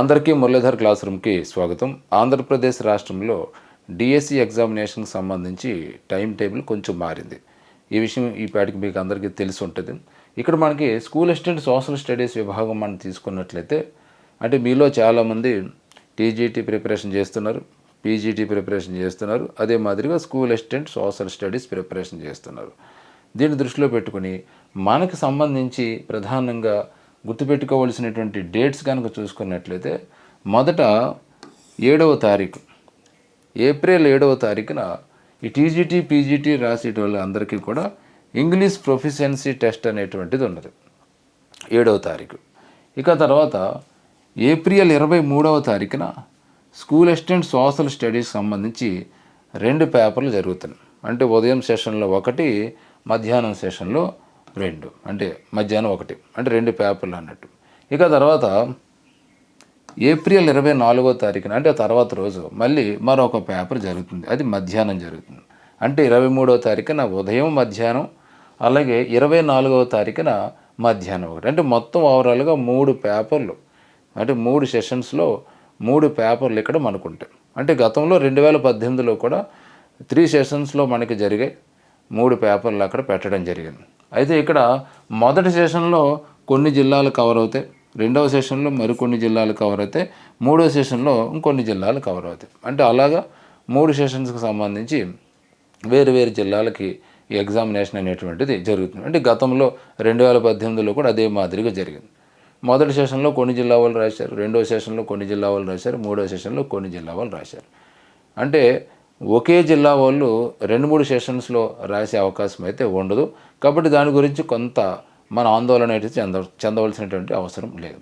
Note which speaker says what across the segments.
Speaker 1: అందరికీ మురళీధర్ క్లాస్ రూమ్కి స్వాగతం. ఆంధ్రప్రదేశ్ రాష్ట్రంలో డిఎస్సి ఎగ్జామినేషన్కి సంబంధించి టైం టేబుల్ కొంచెం మారింది. ఈ విషయం ఈ పాటికి మీకు అందరికీ తెలిసి ఉంటుంది. ఇక్కడ మనకి స్కూల్ అసిస్టెంట్ సోషల్ స్టడీస్ విభాగం మనం తీసుకున్నట్లయితే అంటే మీలో చాలామంది టీజీటీ ప్రిపరేషన్ చేస్తున్నారు పీజీటీ ప్రిపరేషన్ చేస్తున్నారు అదే మాదిరిగా school assistant social studies preparation చేస్తున్నారు. దీన్ని దృష్టిలో పెట్టుకుని మనకు సంబంధించి ప్రధానంగా గుర్తుపెట్టుకోవాల్సినటువంటి డేట్స్ కనుక చూసుకున్నట్లయితే మొదట ఏడవ తారీఖు ఏప్రిల్ ఏడవ తారీఖున ఈ టీజీటీ పీజీటీ రాసే వాళ్ళందరికీ కూడా ఇంగ్లీష్ ప్రొఫిషియన్సీ టెస్ట్ అనేటువంటిది ఉన్నది. ఏడవ తారీఖు. ఇక తర్వాత ఏప్రిల్ ఇరవై మూడవ తారీఖున స్కూల్ అసిస్టెంట్ సోషల్ స్టడీస్ సంబంధించి రెండు పేపర్లు జరుగుతున్నాయి. అంటే ఉదయం సెషన్లో ఒకటి మధ్యాహ్నం సెషన్లో రెండు. అంటే మధ్యాహ్నం ఒకటి. అంటే రెండు పేపర్లు అన్నట్టు. ఇక తర్వాత ఏప్రిల్ ఇరవై నాలుగో తారీఖున అంటే తర్వాత రోజు మళ్ళీ మరొక పేపర్ జరుగుతుంది. అది మధ్యాహ్నం జరుగుతుంది. అంటే ఇరవై మూడో తారీఖున ఉదయం మధ్యాహ్నం అలాగే ఇరవై నాలుగవ తారీఖున మధ్యాహ్నం ఒకటి. అంటే మొత్తం ఓవరాల్గా మూడు పేపర్లు. అంటే మూడు సెషన్స్లో మూడు పేపర్లు ఇక్కడ మనకు ఉంటాయి అంటే గతంలో రెండు వేల పద్దెనిమిదిలో కూడా త్రీ సెషన్స్లో మనకి జరిగే మూడు పేపర్లు అక్కడ పెట్టడం జరిగింది. అయితే ఇక్కడ మొదటి సెషన్లో కొన్ని జిల్లాలు కవర్ అవుతాయి. రెండవ సెషన్లో మరికొన్ని జిల్లాలు కవర్ అవుతాయి. మూడో సెషన్లో ఇంకొన్ని జిల్లాలు కవర్ అవుతాయి. అంటే అలాగా మూడు సెషన్స్కి సంబంధించి వేరు వేరు జిల్లాలకి ఈ ఎగ్జామినేషన్ అనేటువంటిది జరుగుతుంది. అంటే గతంలో రెండు వేల పద్దెనిమిదిలో కూడా అదే మాదిరిగా జరిగింది. మొదటి సెషన్లో కొన్ని జిల్లా వాళ్ళు రాశారు. రెండో సెషన్లో కొన్ని జిల్లా వాళ్ళు రాశారు. మూడో సెషన్లో కొన్ని జిల్లా వాళ్ళు రాశారు. అంటే ఒకే జిల్లా వాళ్ళు రెండు మూడు సెషన్స్లో రాసే అవకాశం అయితే ఉండదు. కాబట్టి దాని గురించి కొంత మన ఆందోళన అయితే చెంద చెందవలసినటువంటి అవసరం లేదు.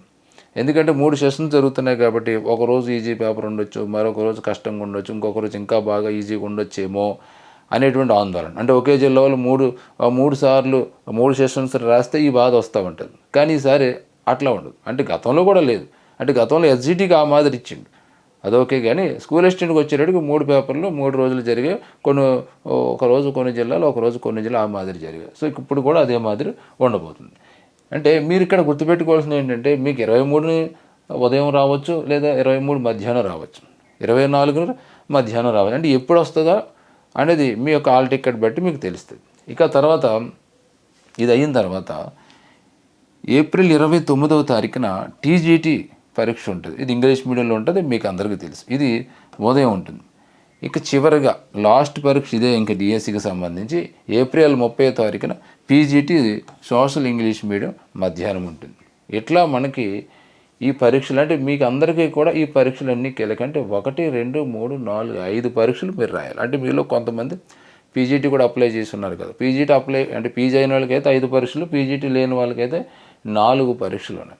Speaker 1: ఎందుకంటే మూడు సెషన్స్ జరుగుతున్నాయి కాబట్టి ఒక రోజు ఈజీ పేపర్ ఉండొచ్చు మరొక రోజు కష్టంగా ఉండొచ్చు ఇంకొక రోజు ఇంకా బాగా ఈజీగా ఉండొచ్చేమో అనేటువంటి ఆందోళన. అంటే ఒకే జిల్లా వాళ్ళు మూడు మూడు సార్లు మూడు సెషన్స్ రాస్తే ఈ బాధ వస్తూ ఉంటుంది. కానీ ఈసారి అట్లా ఉండదు. అంటే గతంలో కూడా లేదు. అంటే గతంలో ఎస్జిటికి ఆ మాదిరి ఇచ్చిండు. అదొకే కానీ స్కూల్ అసిస్టెంట్కి వచ్చేటప్పటికి మూడు పేపర్లు మూడు రోజులు జరిగే కొన్ని ఒక రోజు కొన్ని జిల్లాలు ఒక రోజు కొన్ని జిల్లాలు ఆ మాదిరి జరిగాయి సో ఇప్పుడు కూడా అదే మాదిరి ఉండబోతుంది. అంటే మీరు ఇక్కడ గుర్తుపెట్టుకోవాల్సింది ఏంటంటే మీకు ఇరవై మూడుని ఉదయం రావచ్చు లేదా ఇరవై మూడు మధ్యాహ్నం రావచ్చు. ఇరవై నాలుగు మధ్యాహ్నం రావచ్చు. అంటే ఎప్పుడు వస్తుందా అనేది మీ యొక్క ఆల్ టికెట్ బట్టి మీకు తెలుస్తుంది. ఇక తర్వాత ఇది అయిన తర్వాత ఏప్రిల్ ఇరవై తొమ్మిదవ తారీఖున టీజీటీ పరీక్ష ఉంటుంది. ఇది ఇంగ్లీష్ మీడియంలో ఉంటుంది మీకు అందరికీ తెలుసు. ఇది ఉదయం ఉంటుంది. ఇక చివరిగా లాస్ట్ పరీక్ష ఇదే ఇంకా డిఎస్సికి సంబంధించి ఏప్రిల్ ముప్పై తారీఖున పీజీటీ సోషల్ ఇంగ్లీష్ మీడియం మధ్యాహ్నం ఉంటుంది. ఇట్లా మనకి ఈ పరీక్షలు అంటే మీకు అందరికీ కూడా ఈ పరీక్షలు అన్నీ కీలకంటే ఒకటి రెండు మూడు నాలుగు ఐదు పరీక్షలు మీరు రాయాలి. అంటే మీలో కొంతమంది పీజీటీ కూడా అప్లై చేసి ఉన్నారు కదా. పీజీటీ అప్లై అంటే పీజీ అయిన వాళ్ళకైతే ఐదు పరీక్షలు పీజీటీ లేని వాళ్ళకైతే నాలుగు పరీక్షలు ఉన్నాయి.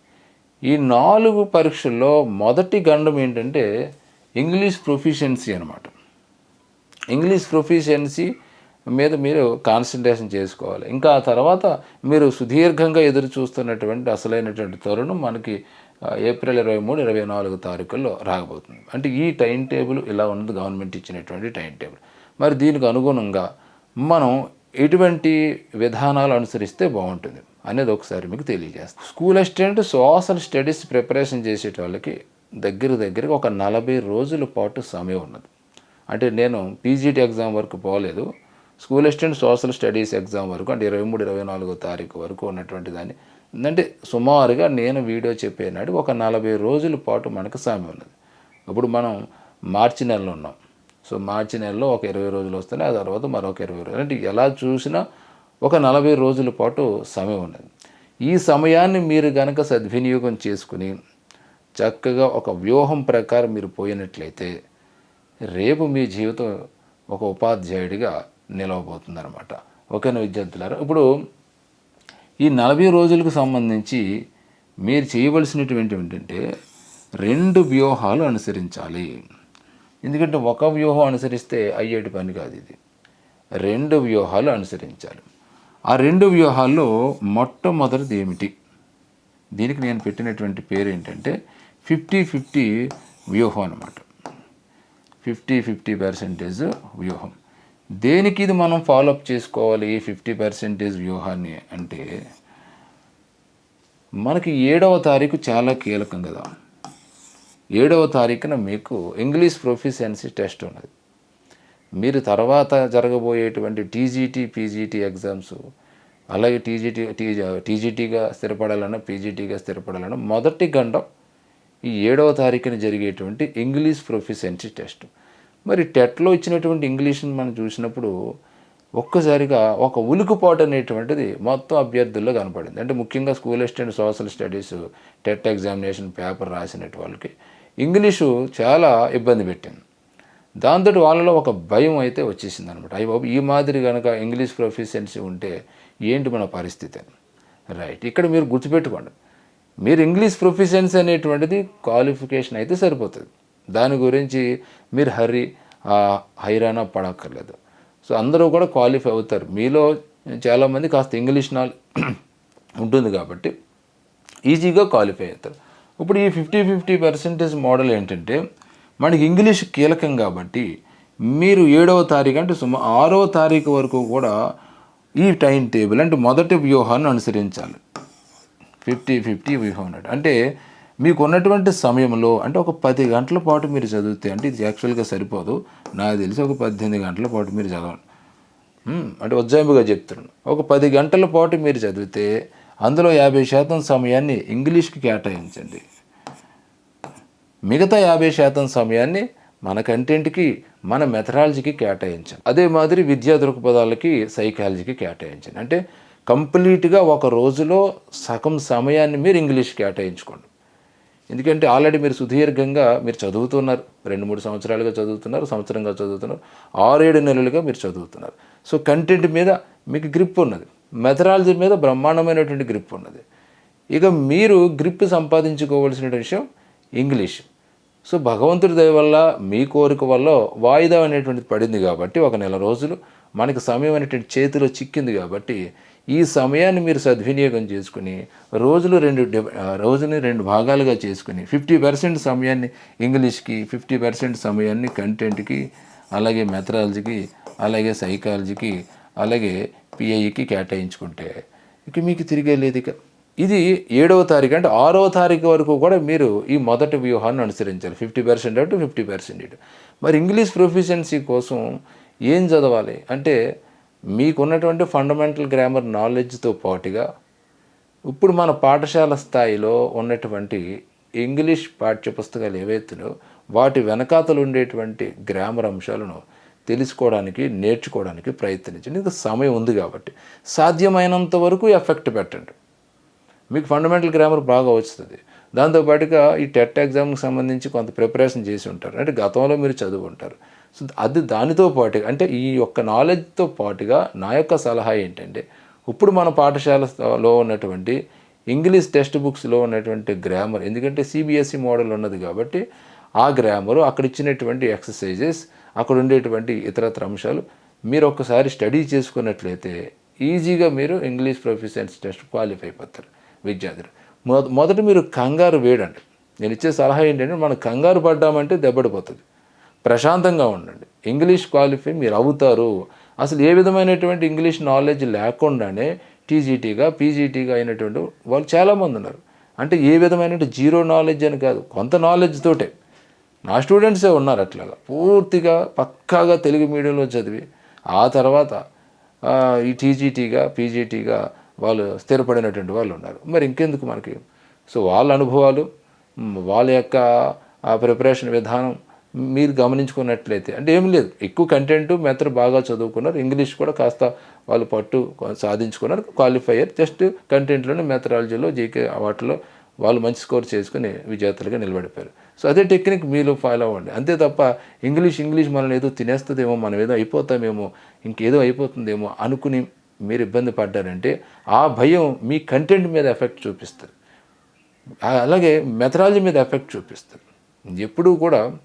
Speaker 1: ఈ నాలుగు పరీక్షల్లో మొదటి గండం ఏంటంటే ఇంగ్లీష్ ప్రొఫిషియన్సీ అనమాట ఇంగ్లీష్ ప్రొఫిషియన్సీ మీద మీరు కాన్సన్ట్రేషన్ చేసుకోవాలి. ఇంకా ఆ తర్వాత మీరు సుదీర్ఘంగా ఎదురు చూస్తున్నటువంటి అసలైనటువంటి తరుణం మనకి ఏప్రిల్ ఇరవై మూడు ఇరవై నాలుగు తారీఖుల్లో రాకపోతుంది అంటే ఈ టైం టేబుల్ ఇలా ఉన్నది గవర్నమెంట్ ఇచ్చినటువంటి టైం టేబుల్. మరి దీనికి అనుగుణంగా మనం ఎటువంటి విధానాలు అనుసరిస్తే బాగుంటుంది? అనేది ఒకసారి మీకు తెలియజేస్తాను school assistant social studies preparation చేసేట వాళ్ళకి దగ్గర దగ్గరగా ఒక నలభై రోజుల పాటు సమయం ఉన్నది. అంటే నేను పీజీటీ ఎగ్జామ్ వరకు పోలేదు. School assistant social studies exam వరకు అంటే ఇరవై మూడు ఇరవై నాలుగో తారీఖు వరకు ఉన్నటువంటి దాన్ని. అంటే సుమారుగా నేను వీడియో చెప్పేనాడు ఒక నలభై రోజుల పాటు మనకు సమయం ఉన్నది. ఇప్పుడు మనం మార్చి నెలలో ఉన్నాం. సో మార్చి నెలలో ఒక ఇరవై రోజులు వస్తున్నాయి. ఆ తర్వాత మరొక ఇరవై రోజులు. అంటే ఎలా చూసినా ఒక నలభై రోజుల పాటు సమయం ఉన్నది. ఈ సమయాన్ని మీరు గనక సద్వినియోగం చేసుకుని చక్కగా ఒక వ్యూహం ప్రకారం మీరు పోయినట్లయితే రేపు మీ జీవితం ఒక ఉపాధ్యాయుడిగా నిలవబోతుందన్నమాట. ఓకేనా విద్యార్థులారా? ఇప్పుడు ఈ నలభై రోజులకు సంబంధించి మీరు చేయవలసినటువంటి ఏంటంటే రెండు వ్యూహాలు అనుసరించాలి. ఎందుకంటే ఒక వ్యూహం అనుసరిస్తే అయ్యేటి పని కాదు ఇది. రెండు వ్యూహాలు అనుసరించాలి. ఆ రెండు వ్యూహాల్లో మొట్టమొదటిది ఏమిటి? దీనికి నేను పెట్టినటువంటి పేరు ఏంటంటే ఫిఫ్టీ ఫిఫ్టీ వ్యూహం అనమాట ఫిఫ్టీ ఫిఫ్టీ పర్సెంటేజ్ వ్యూహం. దేనికి ఇది మనం ఫాలోఅప్ చేసుకోవాలి ఈ ఫిఫ్టీ పర్సెంటేజ్ వ్యూహాన్ని అంటే మనకి ఏడవ తారీఖు చాలా కీలకం కదా. ఏడవ తారీఖున మీకు ఇంగ్లీష్ ప్రొఫిషియన్సీ టెస్ట్ ఉన్నది. మీరు తర్వాత జరగబోయేటువంటి టీజీటీ పీజీటీ ఎగ్జామ్స్ అలాగే టీజీటీ టీ టీజీటీగా స్థిరపడాలన్నా పీజీటీగా స్థిరపడాలన్నా మొదటి గండం ఈ ఏడవ తారీఖున జరిగేటువంటి ఇంగ్లీష్ ప్రొఫిషియన్సీ టెస్ట్. మరి టెట్లో ఇచ్చినటువంటి ఇంగ్లీష్ని మనం చూసినప్పుడు ఒక్కసారిగా ఒక ఉలుకుపాటు అనేటువంటిది మొత్తం అభ్యర్థుల్లో కనపడింది. అంటే ముఖ్యంగా school assistant social studies TET examination paper రాసినట్టు వాళ్ళకి ఇంగ్లీషు చాలా ఇబ్బంది పెట్టింది. దాంతో వాళ్ళలో ఒక భయం అయితే వచ్చేసింది అనమాట అయ్యి బాబు ఈ మాదిరి కనుక ఇంగ్లీష్ ప్రొఫిషియన్సీ ఉంటే ఏంటి మన పరిస్థితి? అని రైట్ ఇక్కడ మీరు గుర్తుపెట్టుకోండి. మీరు ఇంగ్లీష్ ప్రొఫిషియన్సీ అనేటువంటిది క్వాలిఫికేషన్ అయితే సరిపోతుంది. దాని గురించి మీరు హరి హైరాణ హైరానా పడక్కర్లేదు. సో అందరూ కూడా క్వాలిఫై అవుతారు. మీలో చాలామంది కాస్త ఇంగ్లీష్ నాల్ ఉంటుంది కాబట్టి ఈజీగా క్వాలిఫై అవుతారు. ఇప్పుడు ఈ ఫిఫ్టీ ఫిఫ్టీ పర్సెంటేజ్ మోడల్ ఏంటంటే మనకి ఇంగ్లీష్ కీలకం కాబట్టి మీరు ఏడవ తారీఖు అంటే సుమ ఆరవ తారీఖు వరకు కూడా ఈ టైం టేబుల్ అంటే మొదటి వ్యూహాన్ని అనుసరించాలి. ఫిఫ్టీ ఫిఫ్టీ వ్యూహం అన్నట్టు అంటే మీకు ఉన్నటువంటి సమయంలో అంటే ఒక పది గంటల పాటు మీరు చదివితే అంటే ఇది యాక్చువల్గా సరిపోదు. నాకు తెలిసి ఒక పద్దెనిమిది గంటల పాటు మీరు చదవండి అంటే ఉజ్జాయింపుగా చెప్తున్నాను. ఒక పది గంటల పాటు మీరు చదివితే అందులో యాభై శాతం సమయాన్ని ఇంగ్లీష్కి కేటాయించండి. మిగతా యాభై శాతం సమయాన్ని మన కంటెంట్కి మన మెథడాలజీకి కేటాయించండి అదే మాదిరి విద్యా దృక్పథాలకి సైకాలజీకి కేటాయించండి అంటే కంప్లీట్గా ఒక రోజులో సగం సమయాన్ని మీరు ఇంగ్లీష్ కేటాయించుకోండి. ఎందుకంటే ఆల్రెడీ మీరు సుదీర్ఘంగా మీరు చదువుతున్నారు. రెండు మూడు సంవత్సరాలుగా చదువుతున్నారు సంవత్సరంగా చదువుతున్నారు ఆరేడు నెలలుగా మీరు చదువుతున్నారు. సో కంటెంట్ మీద మీకు గ్రిప్ ఉన్నది. మెథడాలజీ మీద బ్రహ్మాండమైనటువంటి గ్రిప్ ఉన్నది. ఇక మీరు గ్రిప్ సంపాదించుకోవాల్సిన విషయం ఇంగ్లీష్. సో భగవంతుడి దయ వల్ల మీ కోరిక వల్ల వాయిదా అనేటువంటిది పడింది కాబట్టి ఒక నెల రోజులు మనకి సమయం అనేటువంటి చేతిలో చిక్కింది కాబట్టి ఈ సమయాన్ని మీరు సద్వినియోగం చేసుకుని రోజులు రెండు రోజుని రెండు భాగాలుగా చేసుకుని ఫిఫ్టీ పర్సెంట్ సమయాన్ని ఇంగ్లీష్కి ఫిఫ్టీ పర్సెంట్ సమయాన్ని కంటెంట్కి అలాగే మెథడాలజీకి అలాగే సైకాలజీకి అలాగే పిఐకి కేటాయించుకుంటే ఇక మీకు తిరిగే లేదు ఇక. ఇది ఏడవ తారీఖు అంటే ఆరవ తారీఖు వరకు కూడా మీరు ఈ మొదటి వ్యూహాన్ని అనుసరించాలి. ఫిఫ్టీ పర్సెంట్ అటు ఫిఫ్టీ పర్సెంట్ ఇటు. మరి ఇంగ్లీష్ ప్రొఫిషియన్సీ కోసం ఏం చదవాలి? అంటే మీకున్నటువంటి ఫండమెంటల్ గ్రామర్ నాలెడ్జ్తో పాటుగా ఇప్పుడు మన పాఠశాల స్థాయిలో ఉన్నటువంటి ఇంగ్లీష్ పాఠ్యపుస్తకాలు ఏవైతున్నాయో వాటి వెనకాతలు ఉండేటువంటి గ్రామర్ అంశాలను తెలుసుకోవడానికి నేర్చుకోవడానికి ప్రయత్నించండి. ఇంకా సమయం ఉంది కాబట్టి. సాధ్యమైనంత వరకు ఎఫెక్ట్ పెట్టండి. మీకు ఫండమెంటల్ గ్రామర్ బాగా వస్తుంది. దాంతోపాటుగా ఈ టెట్ ఎగ్జామ్కి సంబంధించి కొంత ప్రిపరేషన్ చేసి ఉంటారు. అంటే గతంలో మీరు చదువు ఉంటారు. సో అది దానితో పాటుగా అంటే ఈ యొక్క నాలెడ్జ్తో పాటుగా నా యొక్క సలహా ఏంటంటే ఇప్పుడు మన పాఠశాలలో ఉన్నటువంటి ఇంగ్లీష్ టెక్స్ట్ బుక్స్లో ఉన్నటువంటి గ్రామర్ ఎందుకంటే సిబిఎస్ఈ మోడల్ ఉన్నది కాబట్టి ఆ గ్రామరు అక్కడ ఇచ్చినటువంటి ఎక్సర్సైజెస్ అక్కడ ఉండేటువంటి ఇతరత్ర అంశాలు మీరు ఒక్కసారి స్టడీ చేసుకున్నట్లయితే ఈజీగా మీరు ఇంగ్లీష్ ప్రొఫిషియన్స్ టెస్ట్ క్వాలిఫై అయిపోతారు. విద్యార్థులు. మొదటి మొదట మీరు కంగారు వేడండి నేను ఇచ్చే సలహా ఏంటంటే మనం కంగారు పడ్డామంటే దెబ్బడిపోతుంది. ప్రశాంతంగా ఉండండి. ఇంగ్లీష్ క్వాలిఫై మీరు అవుతారు. అసలు ఏ విధమైనటువంటి ఇంగ్లీష్ నాలెడ్జ్ లేకుండానే టీజీటీగా పీజీటీగా అయినటువంటి వాళ్ళు చాలామంది ఉన్నారు. అంటే ఏ విధమైన జీరో నాలెడ్జ్ అని కాదు కొంత నాలెడ్జ్ తోటే. నా స్టూడెంట్సే ఉన్నారు అట్లాగా. పూర్తిగా పక్కాగా తెలుగు మీడియంలో చదివి ఆ తర్వాత ఈ టీజీటీగా పీజీటీగా వాళ్ళు స్థిరపడినటువంటి వాళ్ళు ఉన్నారు. మరి ఇంకెందుకు మనకి? సో వాళ్ళ అనుభవాలు వాళ్ళ యొక్క ఆ ప్రిపరేషన్ విధానం మీరు గమనించుకున్నట్లయితే అంటే ఏం లేదు. ఎక్కువ కంటెంట్ మెథడ్ బాగా చదువుకున్నారు ఇంగ్లీష్ కూడా కాస్త వాళ్ళు పట్టు సాధించుకున్నారు క్వాలిఫైయర్ జస్ట్ కంటెంట్లోనే మెథడాలజీలో జీకే వాటిలో వాళ్ళు మంచి స్కోర్ చేసుకుని విజేతలుగా నిలబడిపోయారు. సో అదే టెక్నిక్ మీలో ఫాలో అవ్వండి. అంతే తప్ప ఇంగ్లీష్ ఇంగ్లీష్ మనల్ని ఏదో తినేస్తుందేమో మనం ఏదో అయిపోతామేమో ఇంకేదో అయిపోతుందేమో అనుకుని మీరు ఇబ్బంది పడ్డారంటే ఆ భయం మీ కంటెంట్ మీద ఎఫెక్ట్ చూపిస్తుంది. అలాగే మెథడాలజీ మీద ఎఫెక్ట్ చూపిస్తుంది. ఎప్పుడూ కూడా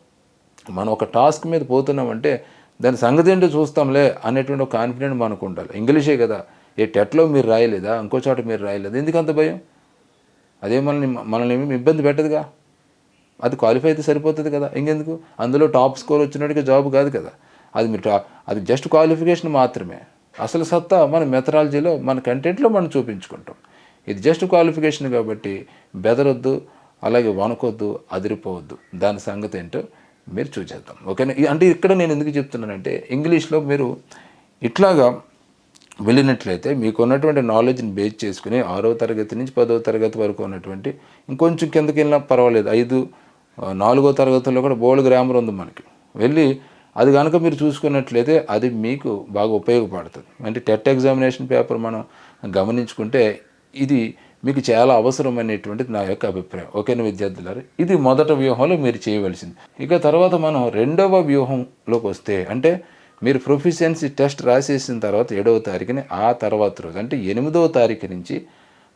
Speaker 1: మనం ఒక టాస్క్ మీద పోతున్నామంటే దాని సంగతి ఏంటో చూస్తాంలే అనేటువంటి ఒక కాన్ఫిడెంట్ మనకు ఉండాలి ఇంగ్లీషే కదా. ఏ టెట్లో మీరు రాయలేదా? ఇంకో చోట మీరు రాయలేదా? ఎందుకంత భయం? అదే మనల్ని మనల్ని ఏమి ఇబ్బంది పెట్టదుగా? అది క్వాలిఫై అయితే సరిపోతుంది కదా. ఇంకెందుకు? అందులో టాప్ స్కోర్ వచ్చినట్టుగా జాబ్ కాదు కదా. అది మీరు టా- అది జస్ట్ క్వాలిఫికేషన్ మాత్రమే. అసలు సత్తా మన మెథడాలజీలో మన కంటెంట్లో మనం చూపించుకుంటాం. ఇది జస్ట్ క్వాలిఫికేషన్ కాబట్టి బెదరొద్దు అలాగే వణకొద్దు అదిరిపోవద్దు. దాని సంగతి ఏంటో మీరు చూసేద్దాం. ఓకేనా? అంటే ఇక్కడ నేను ఎందుకు చెప్తున్నానంటే ఇంగ్లీష్లో మీరు ఇట్లాగా వెళ్ళినట్లయితే మీకు ఉన్నటువంటి నాలెడ్జ్ని బేస్ చేసుకుని ఆరో తరగతి నుంచి పదో తరగతి వరకు ఉన్నటువంటి ఇంకొంచెం కిందకి వెళ్ళినా పర్వాలేదు. ఐదు నాలుగో తరగతిలో కూడా బోల్డ్ గ్రామర్ ఉంది మనకి. వెళ్ళి అది కనుక మీరు చూసుకున్నట్లయితే అది మీకు బాగా ఉపయోగపడుతుంది. అంటే టెట్ ఎగ్జామినేషన్ పేపర్ మనం గమనించుకుంటే ఇది మీకు చాలా అవసరమైనటువంటిది నా యొక్క అభిప్రాయం. ఓకేనా విద్యార్థులారు? ఇది మొదట వ్యూహంలో మీరు చేయవలసింది. ఇక తర్వాత మనం రెండవ వ్యూహంలోకి వస్తే అంటే మీరు ప్రొఫిషియన్సీ టెస్ట్ రాసేసిన తర్వాత ఏడవ తారీఖుని ఆ తర్వాత రోజు అంటే ఎనిమిదవ తారీఖు నుంచి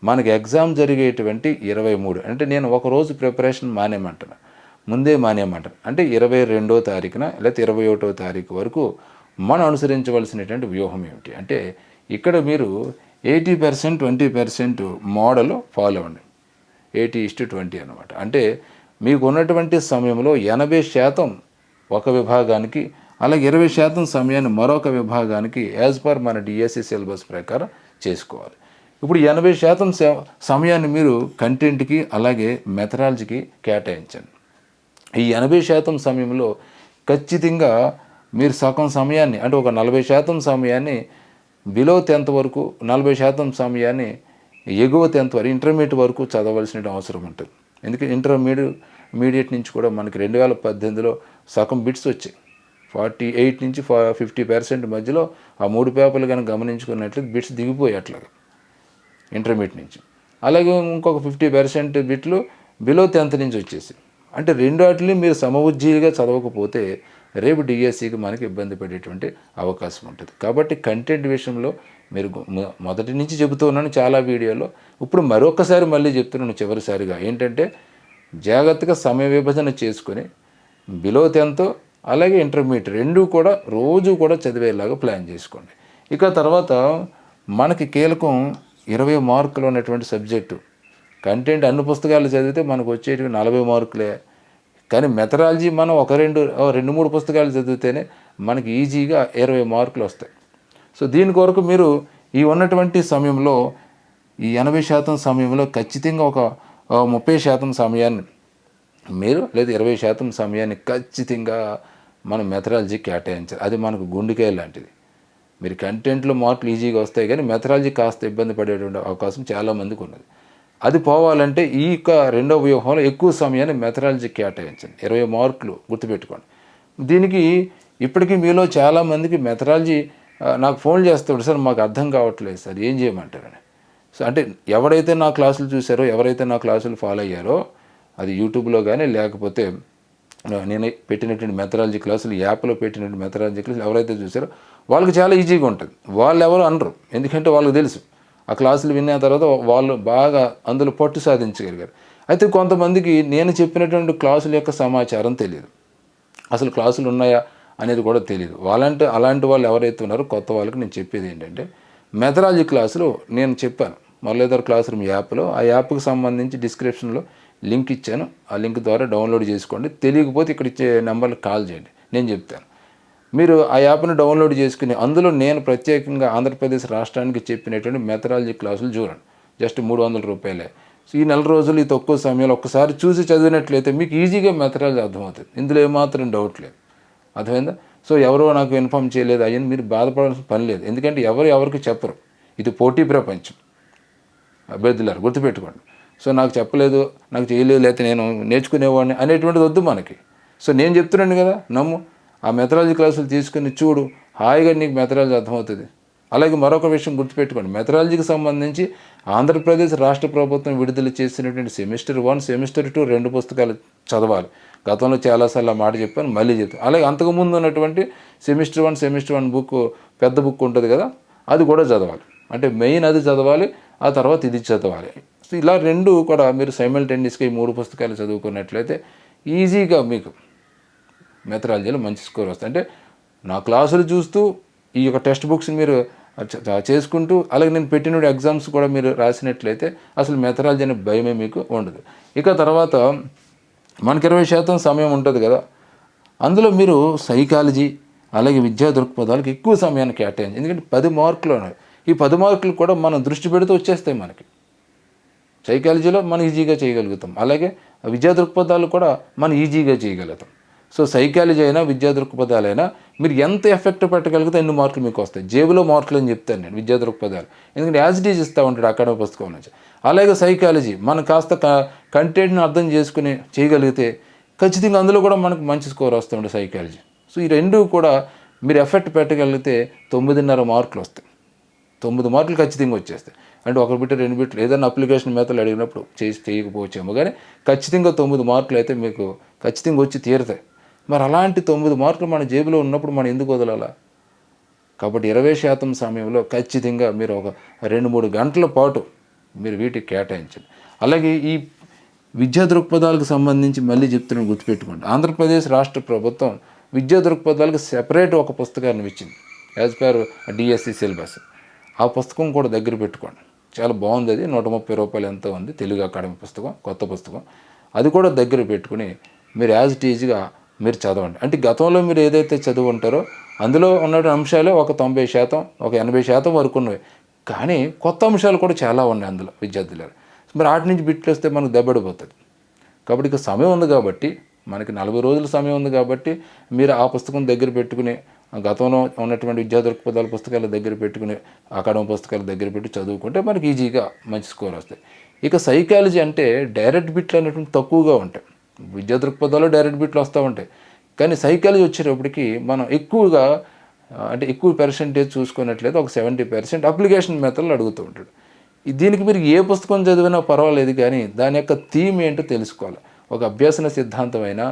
Speaker 1: మనకి ఎగ్జామ్ జరిగేటువంటి ఇరవై మూడు. అంటే నేను ఒక రోజు ప్రిపరేషన్ మానేమంటున్నాను ముందే మానేయమంటారు అంటే ఇరవై రెండో తారీఖున లేకపోతే ఇరవై ఒకటో తారీఖు వరకు మనం అనుసరించవలసినటువంటి వ్యూహం ఏమిటి? అంటే ఇక్కడ మీరు eighty percent twenty percent model follow అవ్వండి. ఎయిటీ ఇస్టు ట్వంటీ అనమాట అంటే మీకు ఉన్నటువంటి సమయంలో ఎనభై శాతం ఒక విభాగానికి అలాగే ఇరవై శాతం సమయాన్ని మరొక విభాగానికి యాజ్ పర్ మన డిఎస్సి సిలబస్ ప్రకారం చేసుకోవాలి. ఇప్పుడు ఎనభై శాతం స- సమయాన్ని మీరు కంటెంట్కి అలాగే మెథడాలజీకి కేటాయించండి. ఈ ఎనభై శాతం సమయంలో ఖచ్చితంగా మీరు సగం సమయాన్ని అంటే ఒక నలభై శాతం సమయాన్ని బిలో టెన్త్ వరకు నలభై శాతం సమయాన్ని ఎగువ టెన్త్ వరకు ఇంటర్మీడియట్ వరకు చదవలసిన అవసరం ఉంటుంది. ఎందుకంటే ఇంటర్మీడియట్ మీడియట్ నుంచి కూడా మనకి రెండు వేల పద్దెనిమిదిలో సగం బిట్స్ వచ్చాయి. ఫార్టీ ఎయిట్ నుంచి ఫా ఫిఫ్టీ పర్సెంట్ మధ్యలో ఆ మూడు పేపర్లు కానీ గమనించుకున్నట్లయితే బిట్స్ దిగిపోయాయి అట్లాగా ఇంటర్మీడియట్ నుంచి. అలాగే ఇంకొక ఫిఫ్టీ పర్సెంట్ బిట్లు బిలో టెన్త్ నుంచి వచ్చేసి అంటే రెండు వాటిని మీరు సమవుజ్జీలుగా చదవకపోతే రేపు డిఎస్సికి మనకి ఇబ్బంది పడేటువంటి అవకాశం ఉంటుంది. కాబట్టి కంటెంట్ విషయంలో మీరు మొ- మొదటి నుంచి చెబుతూ ఉన్నాను చాలా వీడియోలో. ఇప్పుడు మరొకసారి మళ్ళీ చెప్తున్నాను చివరిసారిగా. ఏంటంటే జాగ్రత్తగా సమయ విభజన చేసుకొని బిలో టెన్త్ అలాగే ఇంటర్మీడియట్ రెండు కూడా రోజు కూడా చదివేలాగా ప్లాన్ చేసుకోండి. ఇక తర్వాత మనకి కీలకం ఇరవై మార్కులు ఉన్నటువంటి సబ్జెక్టు కంటెంట్ అన్ని పుస్తకాలు చదివితే మనకు వచ్చేటివి నలభై మార్కులే. కానీ మెథడాలజీ మనం ఒక రెండు రెండు మూడు పుస్తకాలు చదివితేనే మనకి ఈజీగా ఇరవై మార్కులు వస్తాయి. సో దీని కొరకు మీరు ఈ ఉన్నటువంటి సమయంలో ఈ ఎనభై శాతం సమయంలో ఖచ్చితంగా ఒక ముప్పై శాతం సమయాన్ని మీరు లేదా ఇరవై శాతం సమయాన్ని ఖచ్చితంగా మనం మెథడాలజీ కేటాయించాలి. అది మనకు గుండెకాయ లాంటిది. మీరు కంటెంట్లో మార్కులు ఈజీగా వస్తాయి కానీ మెథడాలజీ కాస్త ఇబ్బంది పడేటువంటి అవకాశం చాలామందికి ఉన్నది. అది పోవాలంటే ఈ యొక్క రెండో వ్యూహంలో ఎక్కువ సమయాన్ని మెథడాలజీ కేటాయించండి. ఇరవై మార్కులు గుర్తుపెట్టుకోండి. దీనికి ఇప్పటికీ మీలో చాలామందికి మెథడాలజీ నాకు ఫోన్ చేస్తాడు సార్ మాకు అర్థం కావట్లేదు సార్ ఏం చేయమంటారని. సో అంటే ఎవరైతే నా క్లాసులు చూసారో ఎవరైతే నా క్లాసులు ఫాలో అయ్యారో అది యూట్యూబ్లో కానీ లేకపోతే నేను పెట్టినటువంటి మెథడాలజీ క్లాసులు యాప్లో పెట్టినటువంటి మెథడాలజీ క్లాసులు ఎవరైతే చూసారో వాళ్ళకి చాలా ఈజీగా ఉంటుంది. వాళ్ళు ఎవరు అనరు. ఎందుకంటే వాళ్ళకి తెలుసు. ఆ క్లాసులు విన్న తర్వాత వాళ్ళు బాగా అందులో పట్టు సాధించగలిగారు. అయితే కొంతమందికి నేను చెప్పినటువంటి క్లాసుల యొక్క సమాచారం తెలియదు అసలు క్లాసులు ఉన్నాయా అనేది కూడా తెలియదు వాళ్ళంటే అలాంటి వాళ్ళు ఎవరైతే ఉన్నారో కొత్త వాళ్ళకి నేను చెప్పేది ఏంటంటే మెథడాలజీ క్లాసులు నేను చెప్పాను. మురళీధర్ క్లాస్ రూమ్ యాప్లో ఆ యాప్కి సంబంధించి డిస్క్రిప్షన్లో లింక్ ఇచ్చాను. ఆ లింక్ ద్వారా డౌన్లోడ్ చేసుకోండి. తెలియకపోతే ఇక్కడ ఇచ్చే నెంబర్కి కాల్ చేయండి. నేను చెప్తాను. మీరు ఆ యాప్ను డౌన్లోడ్ చేసుకుని అందులో నేను ప్రత్యేకంగా ఆంధ్రప్రదేశ్ రాష్ట్రానికి చెప్పినటువంటి మెథడాలజీ క్లాసులు చూడండి. జస్ట్ మూడు వందల రూపాయలే. సో ఈ నెల రోజులు ఈ తక్కువ సమయంలో ఒక్కసారి చూసి చదివినట్లయితే మీకు ఈజీగా మెథడాలజీ అర్థమవుతుంది. ఇందులో ఏమాత్రం డౌట్ లేదు. అర్థమైందా? సో ఎవరో నాకు ఇన్ఫామ్ చేయలేదు అయ్యని మీరు బాధపడాల్సిన పని లేదు. ఎందుకంటే ఎవరు ఎవరికి చెప్పరు. ఇది పోటీ ప్రపంచం. అభ్యర్థులారు గుర్తుపెట్టుకోండి. సో నాకు చెప్పలేదు నాకు చేయలేదు లేకపోతే నేను నేర్చుకునేవాడిని అనేటువంటిది వద్దు మనకి. సో నేను చెప్తున్నాను కదా నమ్ము. ఆ మెథడాలజీ క్లాసులు తీసుకుని చూడు హాయిగా నీకు మెథడాలజీ అర్థమవుతుంది. అలాగే మరొక విషయం గుర్తుపెట్టుకోండి. మెథడాలజీకి సంబంధించి ఆంధ్రప్రదేశ్ రాష్ట్ర ప్రభుత్వం విడుదల చేసినటువంటి సెమిస్టర్ వన్ సెమిస్టర్ టూ రెండు పుస్తకాలు చదవాలి. గతంలో చాలాసార్లు ఆ మాట చెప్పాను మళ్ళీ చెప్తాను అలాగే అంతకుముందు ఉన్నటువంటి semester one semester one book పెద్ద బుక్ ఉంటుంది కదా అది కూడా చదవాలి. అంటే మెయిన్ అది చదవాలి ఆ తర్వాత ఇది చదవాలి. సో ఇలా రెండు కూడా మీరు సైమల్టేనియస్గా ఈ మూడు పుస్తకాలు చదువుకున్నట్లయితే ఈజీగా మీకు మెథడాలజీలో మంచి స్కోర్ వస్తుంది. అంటే నా క్లాసులు చూస్తూ ఈ యొక్క టెక్స్ట్ బుక్స్ని మీరు చేసుకుంటూ అలాగే నేను పెట్టిన ఎగ్జామ్స్ కూడా మీరు రాసినట్లయితే అసలు మెథడాలజీ అనే భయమే మీకు ఉండదు. ఇక తర్వాత మనకి ఇరవై శాతం సమయం ఉంటుంది కదా. అందులో మీరు సైకాలజీ అలాగే విద్యా దృక్పథాలకు ఎక్కువ సమయాన్ని కేటాయించి ఎందుకంటే పది మార్కులు ఉన్నాయి. ఈ పది మార్కులు కూడా మనం దృష్టి పెడితే వచ్చేస్తాయి మనకి. సైకాలజీలో మనం ఈజీగా చేయగలుగుతాం. అలాగే విద్యా దృక్పథాలు కూడా మనం ఈజీగా చేయగలుగుతాం. సో సైకాలజీ అయినా విద్యా దృక్పథాలైనా మీరు ఎంత ఎఫెక్ట్ పెట్టగలిగితే ఎన్ని మార్కులు మీకు వస్తాయి? జేబులో మార్కులు అని చెప్తాను నేను విద్యా దృక్పథాలు ఎందుకంటే యాజ్ ఇట్ ఈజ్ ఇస్తూ ఉంటాడు అకాడమిక్ పుస్తకం నుంచి. అలాగే సైకాలజీ మనం కాస్త కంటెంట్ని అర్థం చేసుకుని చేయగలిగితే ఖచ్చితంగా అందులో కూడా మనకు మంచి స్కోర్ వస్తుంది సైకాలజీ. సో ఈ రెండు కూడా మీరు ఎఫెక్ట్ పెట్టగలిగితే తొమ్మిదిన్నర మార్కులు వస్తాయి. తొమ్మిది మార్కులు ఖచ్చితంగా వచ్చేస్తాయి. అంటే ఒక బిట్ రెండు బిట్లు ఏదైనా అప్లికేషన్ మెథడ్లు అడిగినప్పుడు చేసి చేయకపోవచ్చేమో కానీ ఖచ్చితంగా తొమ్మిది మార్కులు అయితే మీకు ఖచ్చితంగా వచ్చి తీరుతాయి. మరి అలాంటి తొమ్మిది మార్కులు మన జేబులో ఉన్నప్పుడు మనం ఎందుకు వదలాలా? కాబట్టి ఇరవై శాతం సమయంలో ఖచ్చితంగా మీరు ఒక రెండు మూడు గంటల పాటు మీరు వీటికి కేటాయించండి. అలాగే ఈ విద్యా దృక్పథాలకు సంబంధించి మళ్ళీ చెప్తున్నాను గుర్తుపెట్టుకోండి. ఆంధ్రప్రదేశ్ రాష్ట్ర ప్రభుత్వం విద్యా దృక్పథాలకు సెపరేట్ ఒక పుస్తకాన్ని ఇచ్చింది. యాజ్ పర్ డిఎస్సి సిలబస్ ఆ పుస్తకం కూడా దగ్గర పెట్టుకోండి. చాలా బాగుంది అది. నూట ముప్పై రూపాయలు ఎంతో ఉంది. తెలుగు అకాడమీ పుస్తకం కొత్త పుస్తకం. అది కూడా దగ్గర పెట్టుకుని మీరు యాజ్ ఇట్ ఈజ్గా మీరు చదవండి. అంటే గతంలో మీరు ఏదైతే చదువు ఉంటారో అందులో ఉన్న అంశాలే ఒక తొంభై శాతం ఒక ఎనభై శాతం వరకు ఉన్నవి. కానీ కొత్త అంశాలు కూడా చాలా ఉన్నాయి అందులో విద్యార్థులు మరి ఆటి నుంచి బిట్లు వస్తే మనకు దెబ్బడిపోతుంది కాబట్టి ఇక సమయం ఉంది కాబట్టి మనకి నలభై రోజుల సమయం ఉంది కాబట్టి మీరు ఆ పుస్తకం దగ్గర పెట్టుకుని ఆ గతంలో ఉన్నటువంటి విద్యా దృక్పథాల పుస్తకాల దగ్గర పెట్టుకుని అకాడమీ పుస్తకాల దగ్గర పెట్టి చదువుకుంటే మనకి ఈజీగా మంచి స్కోర్ వస్తాయి. ఇక సైకాలజీ అంటే డైరెక్ట్ బిట్లు అనేటువంటి తక్కువగా ఉంటాయి. విద్యా దృక్పథాలు డైరెక్ట్ బిట్లు వస్తూ ఉంటాయి. కానీ సైకాలజీ వచ్చేటప్పటికి మనం ఎక్కువగా అంటే ఎక్కువ పర్సెంటేజ్ చూసుకున్నట్లయితే ఒక సెవెంటీ పర్సెంట్ అప్లికేషన్ మెథడ్లు అడుగుతూ ఉంటాడు. దీనికి మీరు ఏ పుస్తకం చదివినా పర్వాలేదు కానీ దాని యొక్క థీమ్ ఏంటో తెలుసుకోవాలి. ఒక అభ్యసన సిద్ధాంతమైనా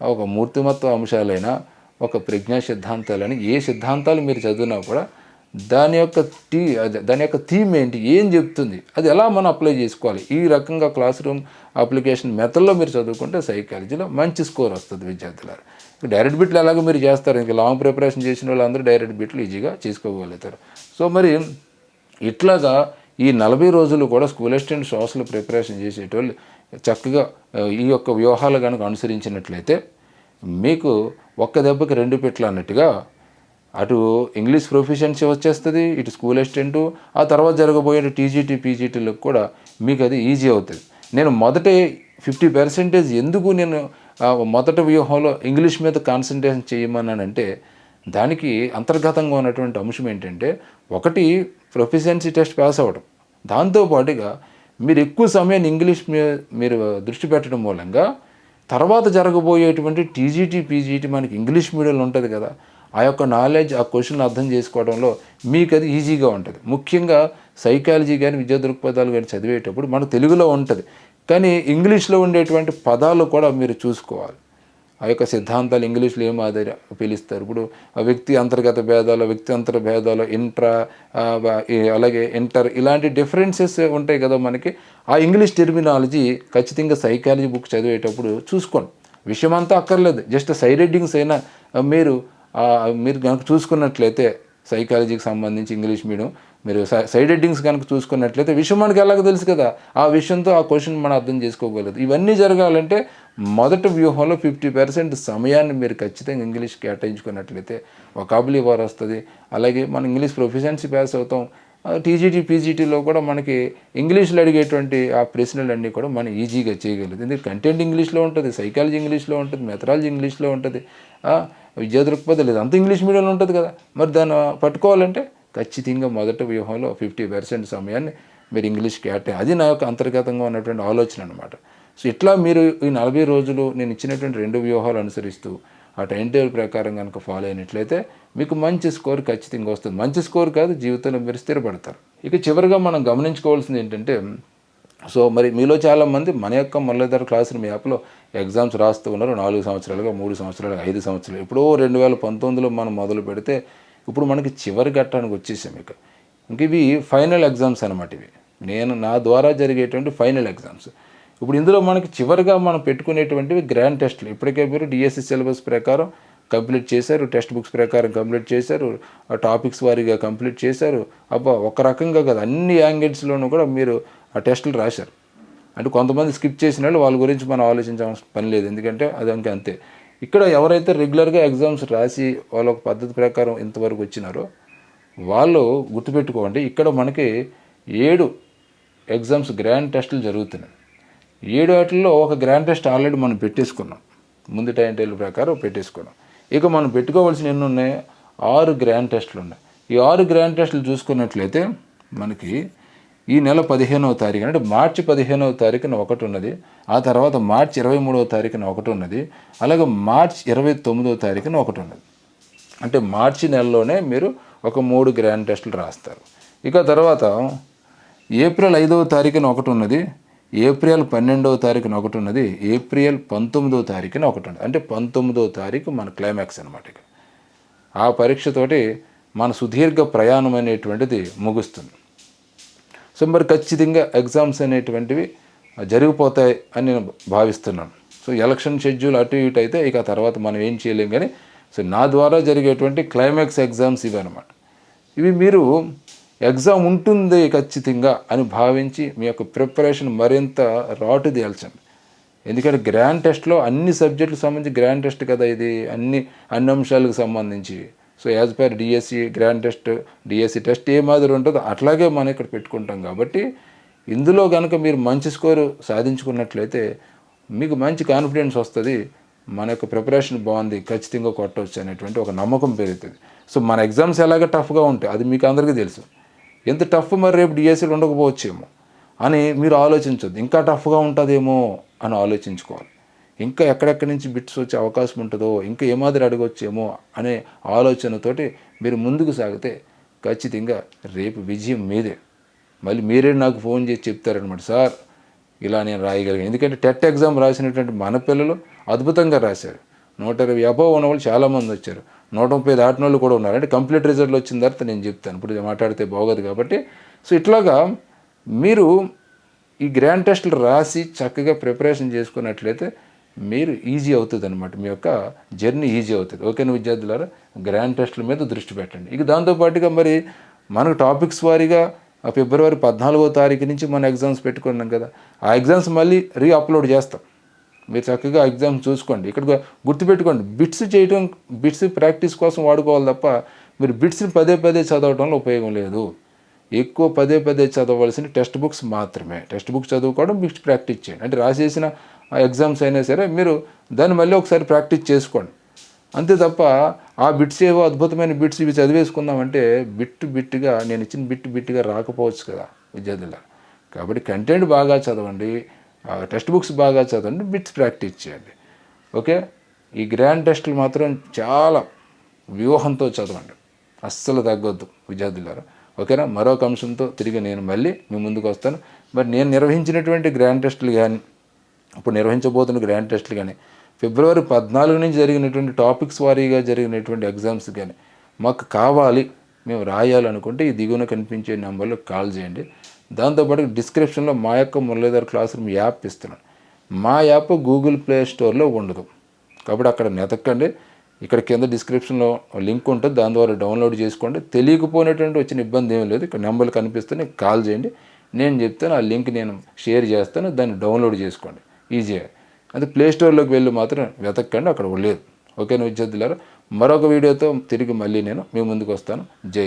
Speaker 1: ఒక మూర్తిమత్వ అంశాలైనా ఒక ప్రజ్ఞా సిద్ధాంతాలని ఏ సిద్ధాంతాలు మీరు చదివినా కూడా దాని యొక్క టీ అదే దాని యొక్క థీమ్ ఏంటి ఏం చెప్తుంది అది ఎలా మనం అప్లై చేసుకోవాలి? ఈ రకంగా క్లాస్ రూమ్ అప్లికేషన్ మెథడ్లో మీరు చదువుకుంటే సైకాలజీలో మంచి స్కోర్ వస్తుంది విద్యార్థులారు. డైరెక్ట్ బిట్లు ఎలాగో మీరు చేస్తారు ఇంకా లాంగ్ ప్రిపరేషన్ చేసిన వాళ్ళందరూ డైరెక్ట్ బిట్లు ఈజీగా చేసుకోగలుగుతారు. సో మరి ఇట్లాగా ఈ నలభై రోజులు కూడా స్కూల్ అసిస్టెంట్ సోషల్ ప్రిపరేషన్ చేసేటోళ్ళు చక్కగా ఈ యొక్క వ్యూహాలు కనుక అనుసరించినట్లయితే మీకు ఒక్క దెబ్బకి రెండు పెట్లు అన్నట్టుగా అటు ఇంగ్లీష్ ప్రొఫిషియన్సీ వచ్చేస్తుంది ఇటు స్కూల్ అసిస్టెంటు ఆ తర్వాత జరగబోయే టీజీటీ పీజీటీలకు కూడా మీకు అది ఈజీ అవుతుంది. నేను మొదటే ఫిఫ్టీ పర్సెంటేజ్ ఎందుకు నేను మొదట మొదటి వ్యూహంలో ఇంగ్లీష్ మీద కాన్సన్ట్రేషన్ చేయమన్నానంటే దానికి అంతర్గతంగా ఉన్నటువంటి అంశం ఏంటంటే ఒకటి ప్రొఫిషియన్సీ టెస్ట్ పాస్ అవ్వడం దాంతోపాటుగా మీరు ఎక్కువ సమయాన్ని ఇంగ్లీష్ మీద మీరు దృష్టి పెట్టడం మూలంగా తర్వాత జరగబోయేటువంటి టీజీటీ పీజీటీ మనకి ఇంగ్లీష్ మీడియంలో ఉంటుంది కదా ఆ యొక్క నాలెడ్జ్ ఆ క్వశ్చన్ అర్థం చేసుకోవడంలో మీకు అది ఈజీగా ఉంటుంది. ముఖ్యంగా సైకాలజీ కానీ విద్యా దృక్పథాలు కానీ చదివేటప్పుడు మన తెలుగులో ఉంటుంది. కానీ ఇంగ్లీష్లో ఉండేటువంటి పదాలు కూడా మీరు చూసుకోవాలి. ఆ యొక్క సిద్ధాంతాలు ఇంగ్లీష్లో ఏం ఆధార పిలుస్తారు. ఇప్పుడు ఆ వ్యక్తి అంతర్గత భేదాలు వ్యక్తి అంతర భేదాలు ఇంట్రా అలాగే ఇంటర్ ఇలాంటి డిఫరెన్సెస్ ఉంటాయి కదా మనకి. ఆ ఇంగ్లీష్ టెర్మినాలజీ ఖచ్చితంగా సైకాలజీ బుక్ చదివేటప్పుడు చూసుకోండి. విషయం అంతా అక్కర్లేదు. జస్ట్ సైడ్ రీడింగ్స్ అయినా మీరు మీరు కనుక చూసుకున్నట్లయితే సైకాలజీకి సంబంధించి ఇంగ్లీష్ మీడియం మీరు సై- సైడ్ హెడ్డింగ్స్ కనుక చూసుకున్నట్లయితే విషయం మనకి ఎలాగో తెలుసు కదా. ఆ విషయంతో ఆ క్వశ్చన్ మనం అర్థం చేసుకోగలదు. ఇవన్నీ జరగాలంటే మొదటి వ్యూహంలో ఫిఫ్టీ పర్సెంట్ సమయాన్ని మీరు ఖచ్చితంగా ఇంగ్లీష్ కేటాయించుకున్నట్లయితే వొకాబులరీ వార్ వస్తుంది. అలాగే మనం ఇంగ్లీష్ ప్రొఫిషియన్సీ పాస్ అవుతాం. టీజీటీ పీజీటీలో కూడా మనకి ఇంగ్లీష్లో అడిగేటువంటి ఆ ప్రశ్నలన్నీ కూడా మనం ఈజీగా చేయగలదు ఎందుకంటే కంటెంట్ ఇంగ్లీష్లో ఉంటుంది సైకాలజీ ఇంగ్లీష్లో ఉంటుంది మెథడాలజీ ఇంగ్లీష్లో ఉంటుంది. విద్యా దృక్పథం లేదు. అంత ఇంగ్లీష్ మీడియంలో ఉంటుంది కదా. మరి దాన్ని పట్టుకోవాలంటే ఖచ్చితంగా మొదటి వ్యూహంలో ఫిఫ్టీ పర్సెంట్ సమయాన్ని మీరు ఇంగ్లీష్ అట్టే అది నా యొక్క అంతర్గతంగా ఉన్నటువంటి ఆలోచన అనమాట సో ఇట్లా మీరు ఈ నలభై రోజులు నేను ఇచ్చినటువంటి రెండు వ్యూహాలు అనుసరిస్తూ ఆ టైం టేబుల్ ప్రకారం కనుక ఫాలో అయినట్లయితే మీకు మంచి స్కోర్ ఖచ్చితంగా వస్తుంది. మంచి స్కోర్ కాదు జీవితంలో మీరు స్థిరపడతారు. ఇక చివరిగా మనం గమనించుకోవాల్సింది ఏంటంటే సో మరి మీలో చాలామంది మన యొక్క మురళీధర క్లాస్ మీ యాప్లో ఎగ్జామ్స్ రాస్తూ ఉన్నారు. నాలుగు సంవత్సరాలుగా మూడు సంవత్సరాలుగా ఐదు సంవత్సరాలు ఎప్పుడో రెండు వేల పంతొమ్మిదిలో మనం మొదలు పెడితే ఇప్పుడు మనకి చివరి ఘట్టానికి వచ్చేసాం ఇక. ఇంక ఇవి ఫైనల్ ఎగ్జామ్స్ అనమాట ఇవి. నేను నా ద్వారా జరిగేటువంటి ఫైనల్ ఎగ్జామ్స్. ఇప్పుడు ఇందులో మనకి చివరిగా మనం పెట్టుకునేటువంటివి గ్రాండ్ టెస్ట్లు. ఇప్పటికే మీరు డిఎస్సి సిలబస్ ప్రకారం కంప్లీట్ చేశారు టెక్స్ట్ బుక్స్ ప్రకారం కంప్లీట్ చేశారు ఆ టాపిక్స్ వారీగా కంప్లీట్ చేశారు. అబ్బా ఒక రకంగా కదా. అన్ని యాంగిల్స్లోనూ కూడా మీరు ఆ టెస్టులు రాశారు. అంటే కొంతమంది స్కిప్ చేసిన వాళ్ళు వాళ్ళ గురించి మనం ఆలోచించాల్సిన పని లేదు. ఎందుకంటే అది ఇంకా అంతే. ఇక్కడ ఎవరైతే రెగ్యులర్గా ఎగ్జామ్స్ రాసి వాళ్ళ ఒక పద్ధతి ప్రకారం ఇంతవరకు వచ్చినారో వాళ్ళు గుర్తుపెట్టుకోండి ఇక్కడ మనకి ఏడు ఎగ్జామ్స్ గ్రాండ్ టెస్టులు జరుగుతున్నాయి. ఏడు వాటిల్లో ఒక గ్రాండ్ టెస్ట్ ఆల్రెడీ మనం పెట్టేసుకున్నాం. ముందు టైం టేబుల్ ప్రకారం పెట్టేసుకున్నాం. ఇక మనం పెట్టుకోవాల్సిన ఎన్ని ఉన్నాయి? ఆరు గ్రాండ్ టెస్టులు ఉన్నాయి. ఈ ఆరు గ్రాండ్ టెస్టులు చూసుకున్నట్లయితే మనకి ఈ నెల పదిహేనవ తారీఖు అంటే మార్చి పదిహేనవ తారీఖున ఒకటి ఉన్నది ఆ తర్వాత మార్చి ఇరవై మూడవ తారీఖున ఒకటి ఉన్నది అలాగే మార్చి ఇరవై తొమ్మిదవ తారీఖున ఒకటి ఉన్నది. అంటే మార్చి నెలలోనే మీరు ఒక మూడు గ్రాండ్ టెస్టులు రాస్తారు. ఇక తర్వాత ఏప్రిల్ ఐదవ తారీఖున ఒకటి ఉన్నది ఏప్రిల్ పన్నెండవ తారీఖున ఒకటి ఉన్నది ఏప్రిల్ పంతొమ్మిదవ తారీఖున ఒకటి ఉన్నది. అంటే పంతొమ్మిదవ తారీఖు మన క్లైమాక్స్ అనమాట ఇక. ఆ పరీక్షతోటి మన సుదీర్ఘ ప్రయాణం అనేటువంటిది ముగుస్తుంది. సో మరి ఖచ్చితంగా ఎగ్జామ్స్ అనేటువంటివి జరిగిపోతాయి అని నేను భావిస్తున్నాను. సో ఎలక్షన్ షెడ్యూల్ అటు ఇటు అయితే ఇక తర్వాత మనం ఏం చేయలేం కానీ సో నా ద్వారా జరిగేటువంటి క్లైమాక్స్ ఎగ్జామ్స్ ఇవి అనమాట ఇవి మీరు ఎగ్జామ్ ఉంటుంది ఖచ్చితంగా అని భావించి మీ యొక్క ప్రిపరేషన్ మరింత రాటు తేల్చండి. ఎందుకంటే గ్రాండ్ టెస్ట్లో అన్ని సబ్జెక్టులకు సంబంధించి గ్రాండ్ టెస్ట్ కదా ఇది అన్ని అన్ని అంశాలకు సంబంధించి so as per DSC grand test DSC test ఏ మాదిరి ఉంటుందో అట్లాగే మనం ఇక్కడ పెట్టుకుంటాం కాబట్టి ఇందులో కనుక మీరు మంచి స్కోరు సాధించుకున్నట్లయితే మీకు మంచి కాన్ఫిడెన్స్ వస్తుంది మన యొక్క ప్రిపరేషన్ బాగుంది ఖచ్చితంగా కొట్టవచ్చు అనేటువంటి ఒక నమ్మకం పెరుగుతుంది. సో మన ఎగ్జామ్స్ ఎలాగ టఫ్గా ఉంటాయి అది మీకు అందరికీ తెలుసు. ఎంత టఫ్ మరి రేపు డిఎస్సీలు ఉండకపోవచ్చేమో అని మీరు ఆలోచించొద్దు. ఇంకా టఫ్గా ఉంటుందేమో అని ఆలోచించుకోవాలి. ఇంకా ఎక్కడెక్కడి నుంచి బిట్స్ వచ్చే అవకాశం ఉంటుందో ఇంకా ఏ మాదిరి అడగొచ్చేమో అనే ఆలోచనతోటి మీరు ముందుకు సాగితే ఖచ్చితంగా రేపు విజయం మీదే. మళ్ళీ మీరే నాకు ఫోన్ చేసి చెప్తారనమాట సార్ ఇలా నేను రాయగలిగాను. ఎందుకంటే టెట్ ఎగ్జామ్ రాసినటువంటి మన పిల్లలు అద్భుతంగా రాశారు. నూట ఇరవై అబవ్ ఉన్న వాళ్ళు చాలామంది వచ్చారు. నూట ముప్పై దాటిన వాళ్ళు కూడా ఉన్నారు. అంటే కంప్లీట్ రిజల్ట్ వచ్చిన తర్వాత నేను చెప్తాను. ఇప్పుడు మాట్లాడితే బాగోదు కాబట్టి. సో ఇట్లాగా మీరు ఈ గ్రాండ్ టెస్టులు రాసి చక్కగా ప్రిపరేషన్ చేసుకున్నట్లయితే మీరు ఈజీ అవుతుంది అనమాట మీ యొక్క జర్నీ ఈజీ అవుతుంది. ఓకేనా విద్యార్థులారా గ్రాండ్ టెస్టుల మీద దృష్టి పెట్టండి. ఇక దాంతోపాటుగా మరి మనకు టాపిక్స్ వారీగా ఫిబ్రవరి పద్నాలుగో తారీఖు నుంచి మనం ఎగ్జామ్స్ పెట్టుకున్నాం కదా ఆ ఎగ్జామ్స్ మళ్ళీ రీ అప్లోడ్ చేస్తాం. మీరు చక్కగా ఎగ్జామ్స్ చూసుకోండి. ఇక్కడ గుర్తుపెట్టుకోండి. బిట్స్ చేయడం బిట్స్ ప్రాక్టీస్ కోసం వాడుకోవాలి తప్ప మీరు బిట్స్ని పదే పదే చదవడంలో ఉపయోగం లేదు. ఎక్కువ పదే పదే చదవలసిన టెక్స్ట్ బుక్స్ మాత్రమే. టెక్స్ట్ బుక్స్ చదువుకోవడం బిట్స్ ప్రాక్టీస్ చేయండి. అంటే రాసేసిన ఎగ్జామ్స్ అయినా సరే మీరు దాన్ని మళ్ళీ ఒకసారి ప్రాక్టీస్ చేసుకోండి. అంతే తప్ప ఆ బిట్స్ ఏవో అద్భుతమైన బిట్స్ ఇవి చదివేసుకుందామంటే బిట్ బిట్గా నేను ఇచ్చిన బిట్ బిట్గా రాకపోవచ్చు కదా విద్యార్థుల కాబట్టి కంటెంట్ బాగా చదవండి టెక్స్ట్ బుక్స్ బాగా చదవండి బిట్స్ ప్రాక్టీస్ చేయండి. ఓకే? ఈ గ్రాండ్ టెస్టులు మాత్రం చాలా వ్యూహంతో చదవండి. అస్సలు తగ్గొద్దు విద్యార్థులారా. ఓకేనా? మరొక అంశంతో తిరిగి నేను మళ్ళీ మీ ముందుకు వస్తాను. మరి నేను నిర్వహించినటువంటి గ్రాండ్ టెస్టులు కానీ ఇప్పుడు నిర్వహించబోతున్న గ్రాండ్ టెస్ట్లు కానీ ఫిబ్రవరి పద్నాలుగు నుంచి జరిగినటువంటి టాపిక్స్ వారీగా జరిగినటువంటి ఎగ్జామ్స్ కానీ మాకు కావాలి మేము రాయాలనుకుంటే ఈ దిగువన కనిపించే నెంబర్లో కాల్ చేయండి. దాంతోపాటు డిస్క్రిప్షన్లో మా యొక్క మురళీధర్ క్లాస్ రూమ్ యాప్ ఇస్తున్నాను. మా యాప్ గూగుల్ ప్లే స్టోర్లో ఉండదు. కాబట్టి అక్కడ నెతక్కండి ఇక్కడ కింద డిస్క్రిప్షన్లో లింక్ ఉంటుంది. దాని ద్వారా డౌన్లోడ్ చేసుకోండి. తెలియకపోయినటువంటి వచ్చిన ఇబ్బంది ఏం లేదు. ఇక్కడ నెంబర్లు కనిపిస్తే కాల్ చేయండి. నేను చెప్తాను. ఆ లింక్ నేను షేర్ చేస్తాను. దాన్ని డౌన్లోడ్ చేసుకోండి. ఈజీ అది ప్లే స్టోర్లోకి వెళ్ళి మాత్రం వెతకండి అక్కడ లేదు ఓకే విద్యార్థులారా? మరొక వీడియోతో తిరిగి మళ్ళీ నేను మీ ముందుకు వస్తాను. జై